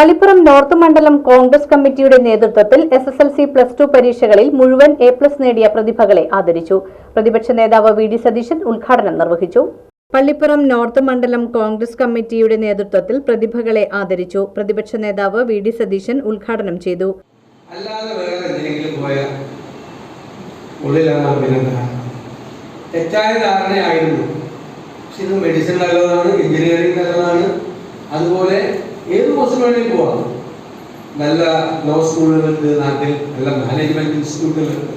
Pallippuram north മണ്ഡലം കോൺഗ്രസ് കമ്മിറ്റിയുടെ നേതൃത്വത്തിൽ S S L C plus two പരീക്ഷകളിൽ മുഴുവൻ എ പ്ലസ് നേടിയ പ്രതിഭകളെ ആദരിച്ചു. പ്രതിപക്ഷ നേതാവ് വി ഡി സതീശൻ ഉദ്ഘാടനം നിർവഹിച്ചു. പള്ളിപ്പുറം നോർത്ത് മണ്ഡലം കോൺഗ്രസ് കമ്മിറ്റിയുടെ നേതൃത്വത്തിൽ പ്രതിഭകളെ ആദരിച്ചു. പ്രതിപക്ഷ നേതാവ് വി ഡി സതീശൻ ഉദ്ഘാടനം ചെയ്തു. തെറ്റായ ധാരണയായിരുന്നു. ഇത് മെഡിസിൻ നല്ലതാണ് എഞ്ചിനീയറിംഗ് ഏത് കോഴ്സ് വേണമെങ്കിലും പോവാം നല്ല ലോ സ്കൂളുകളുണ്ട് നാട്ടിൽ നല്ല മാനേജ്മെന്റ് ഇൻസ്റ്റിറ്റ്യൂട്ടുകളുണ്ട്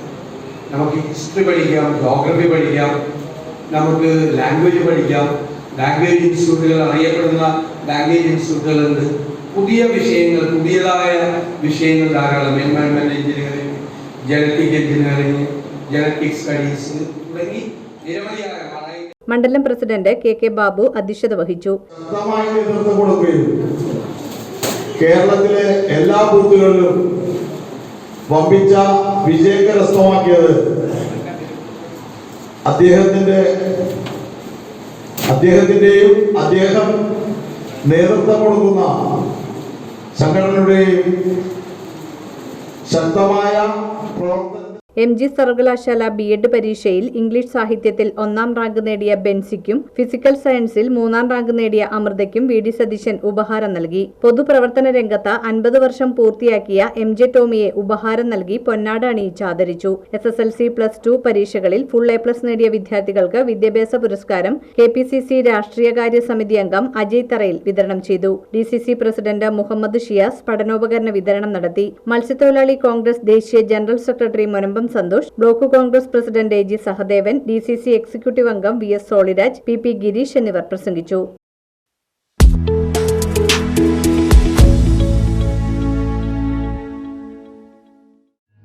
നമുക്ക് ഹിസ്റ്ററി പഠിക്കാം ജോഗ്രഫി പഠിക്കാം നമുക്ക് ലാംഗ്വേജ് പഠിക്കാം. ലാംഗ്വേജ് ഇൻസ്റ്റിറ്റ്യൂട്ടുകൾ അറിയപ്പെടുന്ന ലാംഗ്വേജ് ഇൻസ്റ്റിറ്റ്യൂട്ടുകളുണ്ട് പുതിയ വിഷയങ്ങൾ പുതിയതായ വിഷയങ്ങൾ ധാരാളം. Environment engineering genetic engineering genetic studies തുടങ്ങി നിരവധിയായ വളരെ മണ്ഡലം പ്രസിഡന്റ് കെ കെ ബാബു അധ്യക്ഷത വഹിച്ചു. കേരളത്തിലെ എല്ലാ ബൂത്തുകളിലും വമ്പിച്ച വിജയം കരസ്ഥമാക്കിയത് അദ്ദേഹത്തിന്റെ അദ്ദേഹത്തിന്റെയും അദ്ദേഹം നേതൃത്വം കൊടുക്കുന്ന സംഘടനയുടെയും ശക്തമായ പ്രവർത്തന എം ജി സർവകലാശാല ബി എഡ് പരീക്ഷയിൽ ഇംഗ്ലീഷ് സാഹിത്യത്തിൽ ഒന്നാം റാങ്ക് നേടിയ ബെൻസിക്കും ഫിസിക്കൽ സയൻസിൽ മൂന്നാം റാങ്ക് നേടിയ അമൃതയ്ക്കും വി ഡി സതീശൻ ഉപഹാരം നൽകി. പൊതുപ്രവർത്തന രംഗത്ത് അൻപത് വർഷം പൂർത്തിയാക്കിയ എം ജെ ടോമിയെ ഉപഹാരം നൽകി പൊന്നാട് അണിയിച്ച് ആദരിച്ചു. S S L C plus two പരീക്ഷകളിൽ ഫുൾ എ പ്ലസ് നേടിയ വിദ്യാർത്ഥികൾക്ക് വിദ്യാഭ്യാസ പുരസ്കാരം കെ പി സി സി രാഷ്ട്രീയകാര്യ സമിതി അംഗം അജയ് തറയിൽ വിതരണം ചെയ്തു. D C C president Muhammad Shiyas പഠനോപകരണ വിതരണം നടത്തി. മത്സ്യത്തൊഴിലാളി കോൺഗ്രസ് ദേശീയ general secretary Munambam Santhosh block Congress president A G Sahadevan D C C executive അംഗം V S Solyraj P P Gireesh എന്നിവർ പ്രസംഗിച്ചു.